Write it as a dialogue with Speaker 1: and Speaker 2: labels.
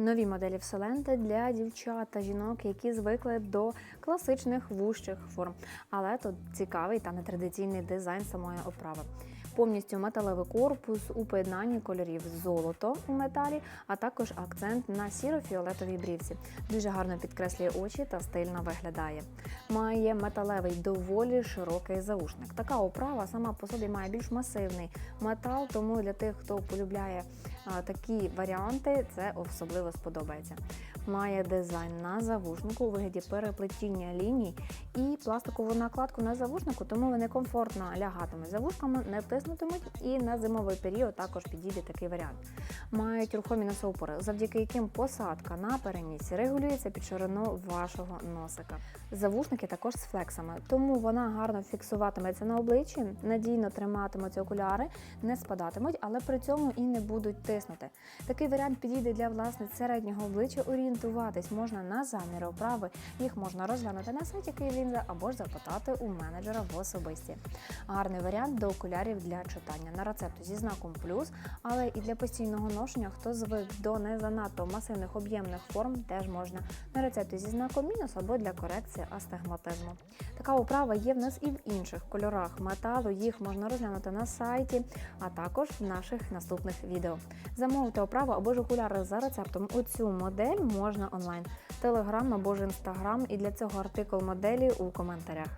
Speaker 1: Нові моделі в Соленте для дівчат та жінок, які звикли до класичних вущих форм. Але тут цікавий та нетрадиційний дизайн самої оправи. Повністю металевий корпус у поєднанні кольорів золото у металі, а також акцент на сіро-фіолетовій брівці. Дуже гарно підкреслює очі та стильно виглядає. Має металевий доволі широкий заушник. Така оправа сама по собі має більш масивний метал, тому для тих, хто полюбляє такі варіанти, це особливо сподобається. Має дизайн на завушнику у вигляді переплетіння ліній і пластикову накладку на завушнику, тому вони комфортно лягатимуть завушками, не тиснутимуть, і на зимовий період також підійде такий варіант. Мають рухомі носоупори, завдяки яким посадка на перенісі регулюється під ширину вашого носика. Завушники також з флексами, тому вона гарно фіксуватиметься на обличчі, надійно триматимуться окуляри, не спадатимуть, але при цьому і не будуть тиснути. Такий варіант підійде для власниць середнього обличчя. Орієнтуватись можна на заміри оправи. Їх можна розглянути на сайті Київлінза або ж запитати у менеджера в особисті. Гарний варіант до окулярів для читання на рецепту зі знаком плюс, але і для постійного ношення, хто звик до не занадто масивних об'ємних форм, теж можна на рецепті зі знаком мінус або для корекції астигматизму. Така оправа є в нас і в інших кольорах металу. Їх можна розглянути на сайті, а також в наших наступних відео. Замовити оправу або ж окуляри за рецептом у цю модель можна онлайн, телеграм або ж інстаграм. І для цього артикул моделі у коментарях.